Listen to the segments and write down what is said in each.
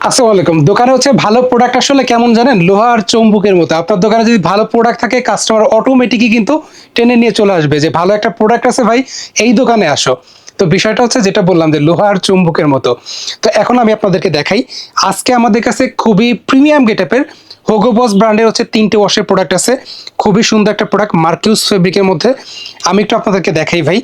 আসসালামু আলাইকুম। দোকানে হচ্ছে ভালো প্রোডাক্ট আসলে কেমন জানেন? লোহার চম্বুকের মতো। আপনার দোকানে যদি ভালো প্রোডাক্ট থাকে কাস্টমার অটোমেটিকই কিন্তু টেনে নিয়ে চলে আসবে যে ভালো একটা প্রোডাক্ট আছে ভাই, এই দোকানে আসো। তো বিষয়টা হচ্ছে যেটা বললাম যে লোহার চুম্বকের মতো। তো এখন আমি আপনাদেরকে দেখাই। আজকে আমাদের কাছে খুবই প্রিমিয়াম গেটআপের হোগোবস ব্র্যান্ডের হচ্ছে তিনটে ওয়াশের প্রোডাক্ট আছে। খুবই সুন্দর একটা প্রোডাক্ট মার্কিউস ফেব্রিকের মধ্যে। আমি একটু আপনাদেরকে দেখাই ভাই।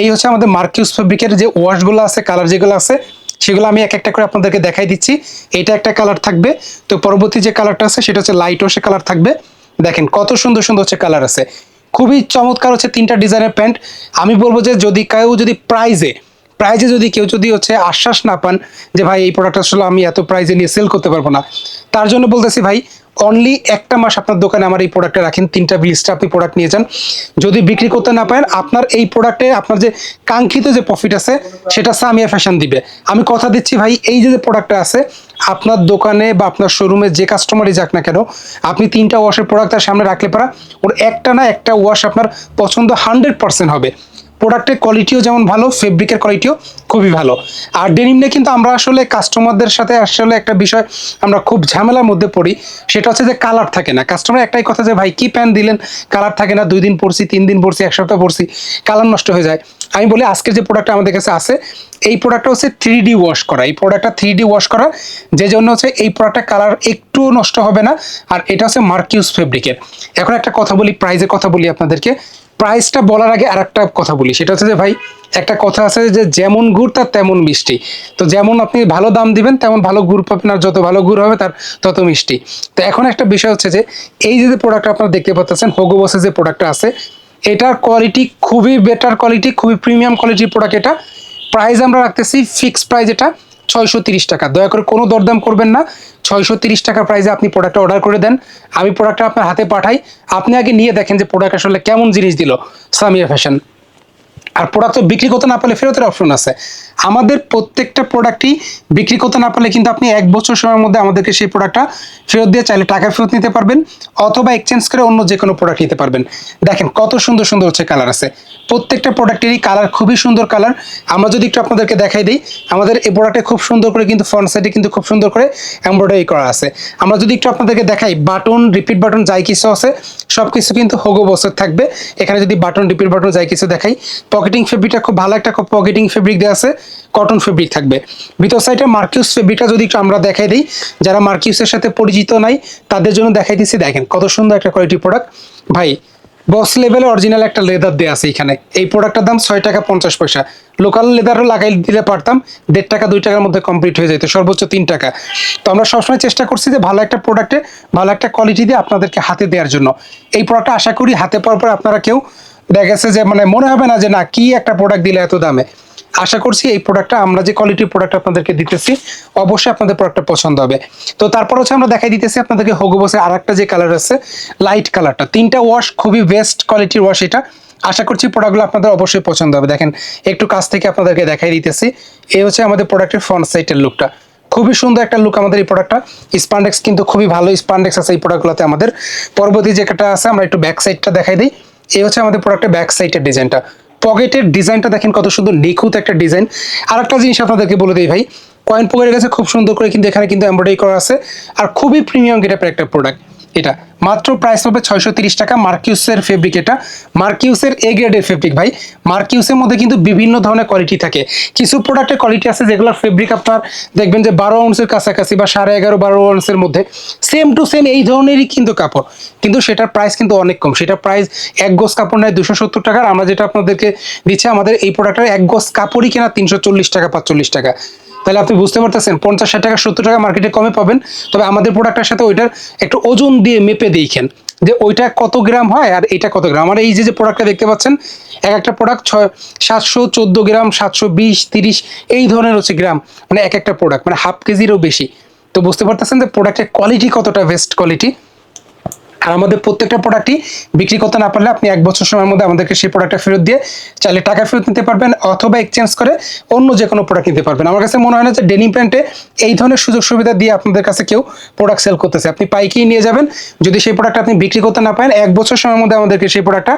এই হচ্ছে আমাদের মার্কিউস ফেব্রিকের যে ওয়াশগুলো আছে কালার যেগুলো আছে সেগুলো আমি এক একটা করে আপনাদেরকে দেখাই দিচ্ছি। এটা একটা কালার থাকবে। তো পরবর্তী যে কালারটা আছে, সেটা হচ্ছে লাইট সে কালার থাকবে। দেখেন কত সুন্দর সুন্দর হচ্ছে কালার আছে। খুবই চমৎকার হচ্ছে তিনটা ডিজাইনের প্যান্ট। আমি বলব যে যদি কেউ যদি প্রাইজে প্রাইজে যদি কেউ যদি হচ্ছে আশ্বাস না পান যে ভাই এই প্রোডাক্ট আসলে আমি এত প্রাইজে নিয়ে সেল করতে পারব না, তার জন্য বলতেছি ভাই অনলি একটা মাস আপনার দোকানে আমার এই প্রোডাক্টটা রাখেন, তিনটা বিলিস্টে আপনি প্রোডাক্ট নিয়ে যান। যদি বিক্রি করতে না পারেন, আপনার এই প্রোডাক্টে আপনার যে কাঙ্ক্ষিত যে প্রফিট আছে, সেটা সামিয়া ফ্যাশন দিবে। আমি কথা দিচ্ছি ভাই, এই যে প্রোডাক্টটা আছে, আপনার দোকানে বা আপনার শোরুমে যে কাস্টমারই যাক না কেন, আপনি তিনটা ওয়াশের প্রোডাক্ট তার সামনে রাখলে পারা, ওর একটা না একটা ওয়াশ আপনার পছন্দ হান্ড্রেড পার্সেন্ট হবে। প্রোডাক্টের কোয়ালিটিও যেমন ভালো ফেব্রিকের কোয়ালিটিও খুবই ভালো। আর ডেনিম নিয়ে কিন্তু আমরা আসলে কাস্টমারদের সাথে আসলে একটা বিষয় আমরা খুব ঝামেলার মধ্যে পড়ি, সেটা হচ্ছে যে কালার থাকে না। কাস্টমার একটাই কথা যে, ভাই, কি প্যান্ট দিলেন? কালার থাকে না, দুই দিন পরছি, তিন দিন পরছি, এক সপ্তাহ পরছি কালার নষ্ট হয়ে যায়। আমি বলি, আজকের যে প্রোডাক্টটা আমাদের কাছে আছে, এই প্রোডাক্টটা হচ্ছে থ্রি ডি ওয়াশ করা। এই প্রোডাক্টটা থ্রি ডি ওয়াশ করা, যে জন্য হচ্ছে এই প্রোডাক্টটা কালার একটুও নষ্ট হবে না। আর এটা হচ্ছে মার্কিউস ফেব্রিকের এখন একটা কথা বলি প্রাইজের কথা বলি আপনাদেরকে। প্রাইসটা বলার আগে আর একটা কথা বলি। সেটা হচ্ছে যে ভাই, একটা কথা আছে যে যেমন গুড় তার তেমন মিষ্টি। তো যেমন আপনি ভালো দাম দিবেন, তেমন ভালো গুড় পাবেন আর যত ভালো গুড় হবে তার তত মিষ্টি। তো এখন একটা বিষয় হচ্ছে যে, এই যে প্রোডাক্টটা আপনারা দেখতে পাচ্ছেন হোগোবসের যে প্রোডাক্টটা আছে, এটার কোয়ালিটি খুবই বেটার কোয়ালিটি খুবই প্রিমিয়াম কোয়ালিটির প্রোডাক্ট এটা। প্রাইস আমরা রাখতেছি ফিক্সড প্রাইস এটা। ছয়শো তিরিশ টাকা। দয়া করে কোনো দরদাম করবেন না। ছয়শো তিরিশ টাকার প্রাইসে আপনি প্রোডাক্টটা অর্ডার করে দেন। আমি প্রোডাক্টটা আপনার হাতে পাঠাই। আপনি আগে নিয়ে দেখেন যে প্রোডাক্ট আসলে কেমন জিনিস দিল। সামিয়া ফ্যাশন আর প্রোডাক্ট তো বিক্রি করতে না পারলে ফেরতের অপশন আছে। আমাদের প্রত্যেকটা প্রোডাক্টই বিক্রি করতে না পারলে কিন্তু আপনি এক বছর সময়ের মধ্যে আমাদেরকে সেই প্রোডাক্টটা ফেরত দিয়ে চাইলে টাকা ফেরত নিতে পারবেন অথবা এক্সচেঞ্জ করে অন্য যে কোনো প্রোডাক্ট নিতে পারবেন। দেখেন কত সুন্দর সুন্দর হচ্ছে কালার আছে। প্রত্যেকটা প্রোডাক্টেরই কালার খুবই সুন্দর কালার আমরা যদি একটু আপনাদেরকে দেখাই দিই, আমাদের এই প্রোডাক্টে খুব সুন্দর করে কিন্তু ফ্রন্ট সাইডে কিন্তু খুব সুন্দর করে এমব্রয়ডারি করা আছে। আমরা যদি একটু আপনাদেরকে দেখাই বাটন রিপিট বাটন যাই কিছু আছে সব কিছু কিন্তু হোগো বসে থাকবে। এখানে যদি বাটন রিপিট বাটন যাই কিছু দেখাই পকেটিং ফেব্রিকটা খুব ভালো একটা পকেটিং ফেব্রিক দেওয়া আছে কটন ফেব্রিক থাকবে। ভিতর সাইডে মার্কিউস ফেব্রিকটা যদি একটু আমরা দেখাই দিই, যারা মার্কিউসের সাথে পরিচিত নাই, তাদের জন্য দেখাই দিচ্ছি, দেখেন কত সুন্দর একটা কোয়ালিটি প্রোডাক্ট ভাই বস লেভেলে অরিজিনাল একটা লেদার দেওয়া আছে এখানে। এই প্রোডাক্টটার দাম ছয় টাকা পঞ্চাশ পয়সা। লোকাল লেদারও লাগাই দিলে পারতাম, দেড় টাকা, দুই টাকার মধ্যে কমপ্লিট হয়ে যেত, সর্বোচ্চ তিন টাকা। তো আমরা সবসময় চেষ্টা করছি যে ভালো একটা প্রোডাক্টে ভালো একটা কোয়ালিটি দিয়ে আপনাদেরকে হাতে দেওয়ার জন্য। এই প্রোডাক্টটা আশা করি হাতে পাওয়ার পর আপনারা কেউ দেখা গেছে যে মানে মনে হবে না যে না, কি একটা প্রোডাক্ট দিলে এত দামে। আশা করছি এই প্রোডাক্টটা আমরা যে কোয়ালিটির প্রোডাক্ট আপনাদেরকে দিতেছি, অবশ্যই আপনাদের প্রোডাক্টটা পছন্দ হবে। তো তারপর হচ্ছে আমরা দেখাই দিতেছি আপনাদেরকে হোগোবসে আর একটা যে কালার আছে লাইট কালারটা তিনটা ওয়াশ খুবই বেস্ট কোয়ালিটির ওয়াশ এটা। আশা করছি প্রোডাক্টগুলো আপনাদের অবশ্যই পছন্দ হবে। দেখেন, একটু কাছ থেকে আপনাদেরকে দেখাই দিতেছি। এই হচ্ছে আমাদের প্রোডাক্টের ফ্রন্ট সাইডের লুকটা খুবই সুন্দর একটা লুক আমাদের এই প্রোডাক্টটা স্পান্ডেক্স কিন্তু খুবই ভালো স্পান্ডেক্স আছে এই প্রোডাক্টগুলোতে আমাদের। পরবর্তী যেটা আছে, আমরা একটু ব্যাক সাইডটা দেখাই দিই। এই হচ্ছে আমাদের প্রোডাক্টের ব্যাক সাইডের ডিজাইনটা পকেটের ডিজাইনটা দেখেন কত সুন্দর নিখুঁত একটা ডিজাইন আর একটা জিনিস আপনাদেরকে বলে দিই ভাই কয়েন পকেটের কাছে খুব সুন্দর করে কিন্তু এখানে কিন্তু এমব্রয়ডারি করা আছে। আর খুবই প্রিমিয়াম গেটাপের একটা প্রোডাক্ট এটা। মাত্র প্রাইস হবে ছয়শো তিরিশ টাকা মার্কিউসের ফেব্রিক এটা। মার্কিউসের এ গ্রেডের ফেব্রিক ভাই। মার্কিউসের মধ্যে কিন্তু বিভিন্ন ধরনের কোয়ালিটি থাকে। কিছু প্রোডাক্টের কোয়ালিটি আছে যেগুলোর ফেব্রিক আপনার দেখবেন যে বারো আউন্সের কাছাকাছি বা সাড়ে এগারো, বারো আউন্সের মধ্যে। সেম টু সেম এই ধরনেরই কিন্তু কাপড়। কিন্তু সেটার প্রাইস কিন্তু অনেক কম। সেটার প্রাইস এক গোজ কাপড় নেয় দুশো সত্তর টাকার। আমরা যেটা আপনাদেরকে দিচ্ছি, আমাদের এই প্রোডাক্টের এক গোজ কাপড়ই কেনা তিনশো চল্লিশ টাকা, পাঁচচল্লিশ টাকা। তাহলে আপনি বুঝতে পারতেছেন, পঞ্চাশ ষাট টাকা, সত্তর টাকা মার্কেটে কমে পাবেন। তবে আমাদের প্রোডাক্টের সাথে ওইটার একটু ওজন দিয়ে মেপে দেখেন যে ওইটা কত গ্রাম হয় আর এটা কত গ্রাম। আর এই যে যে প্রোডাক্টটা দেখতে পাচ্ছেন, এক একটা প্রোডাক্ট ছয়, সাতশো চোদ্দ গ্রাম, সাতশো বিশ, তিরিশ, এই ধরনের হচ্ছে গ্রাম। মানে এক একটা প্রোডাক্ট মানে হাফ কেজিরও বেশি। তো বুঝতে পারতেছেন যে প্রোডাক্টের কোয়ালিটি কতটা বেস্ট কোয়ালিটি আর আমাদের প্রত্যেকটা প্রোডাক্টই বিক্রি করতে না পারলে আপনি এক বছর সময়ের মধ্যে আমাদেরকে সেই প্রোডাক্টটা ফেরত দিয়ে চাইলে টাকা ফেরত নিতে পারবেন অথবা এক্সচেঞ্জ করে অন্য যে কোনো প্রোডাক্ট নিতে পারবেন। আমার কাছে মনে হয় না যে ডেনিম প্যান্টে এই ধরনের সুযোগ সুবিধা দিয়ে আপনাদের কাছে কেউ প্রোডাক্ট সেল করতেছে। আপনি পাইকেই নিয়ে যাবেন। যদি সেই প্রোডাক্ট আপনি বিক্রি করতে না পারেন, এক বছর সময়ের মধ্যে আমাদেরকে সেই প্রোডাক্টটা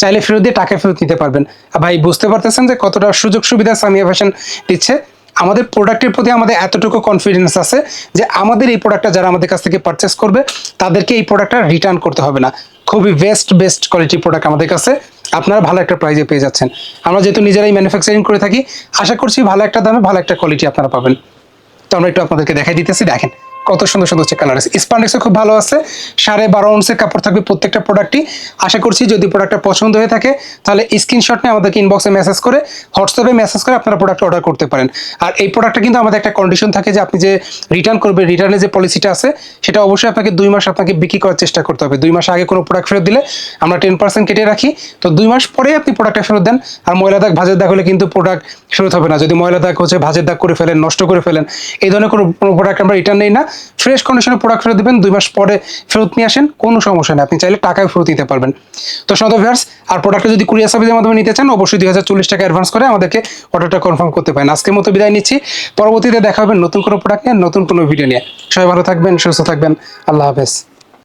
চাইলে ফেরত দিয়ে টাকা ফেরত নিতে পারবেন। ভাই, বুঝতে পারতেছেন যে কতটা সুযোগ সুবিধা সামিয়া ফ্যাশন দিচ্ছে? আমাদের প্রোডাক্টের প্রতি আমাদের এতটুকু কনফিডেন্স আছে যে আমাদের এই প্রোডাক্টটা যারা আমাদের কাছ থেকে পারচেস করবে, তাদেরকে এই প্রোডাক্টটা রিটার্ন করতে হবে না। খুবই বেস্ট বেস্ট কোয়ালিটি প্রোডাক্ট আমাদের কাছে। আপনারা ভালো একটা প্রাইজে পেয়ে যাচ্ছেন। আমরা যেহেতু নিজেরাই ম্যানুফ্যাকচারিং করে থাকি, আশা করছি ভালো একটা দামে ভালো একটা কোয়ালিটি আপনারা পাবেন। তো আমরা একটু আপনাদেরকে দেখাই দিতেছি, দেখেন। কত সুন্দর সুন্দর হচ্ছে কালার আছে স্পান্ডেক্সও খুব ভালো আছে, সাড়ে বারো অংশের কাপড় থাকবে প্রত্যেকটা প্রোডাক্টই আশা করছি যদি প্রোডাক্টটা পছন্দ হয়ে থাকে, তাহলে স্ক্রিনশট নিয়ে আমাদেরকে ইনবক্সে মেসেজ করে হোয়াটসঅ্যাপে মেসেজ করে আপনারা প্রোডাক্ট অর্ডার করতে পারেন। আর এই প্রোডাক্টটা কিন্তু আমাদের একটা কন্ডিশন থাকে যে আপনি যে রিটার্ন করবেন রিটার্নের যে পলিসিটা আছে, সেটা অবশ্যই আপনাকে দুই মাস আপনাকে বিক্রি করার চেষ্টা করতে হবে। দুই মাস আগে কোনো প্রোডাক্ট ফেরত দিলে আমরা টেন পার্সেন্ট কেটে রাখি। তো দুই মাস পরে আপনি প্রোডাক্টটা ফেরত দেন। আর ময়লা দাগ, ভাজের দাগ হলে কিন্তু প্রোডাক্ট ফেরত হবে না। যদি ময়লা দাগ হচ্ছে, ভাজের দাগ করে ফেলেন, নষ্ট করে ফেলেন, এই ধরনের কোনো প্রোডাক্ট আমরা রিটার্ন নেই না। ফ্রেশ কন্ডিশনে প্রোডাক্ট ফেরত দেবেন, দুই মাস পরে ফেরত নিয়ে আসেন, কোনো সমস্যা নেই। আপনি চাইলে টাকায় ফেরত দিতে পারবেন। তো সদ ভিয়ার্স আর প্রোডাক্টটা যদি কুরিয়ার সার্ভিসের মাধ্যমে নিতে চান, অবশ্যই দুই হাজার চল্লিশ টাকা অ্যাডভান্স করে আমাদেরকে অর্ডারটা কনফার্ম করতে পারেন। আজকের মতো বিদায় নিচ্ছি। পরবর্তীতে দেখা হবে নতুন কোনো প্রোডাক্ট নিয়ে, নতুন কোনো ভিডিও নিয়ে। সবাই ভালো থাকবেন, সুস্থ থাকবেন। আল্লাহ হাফেজ।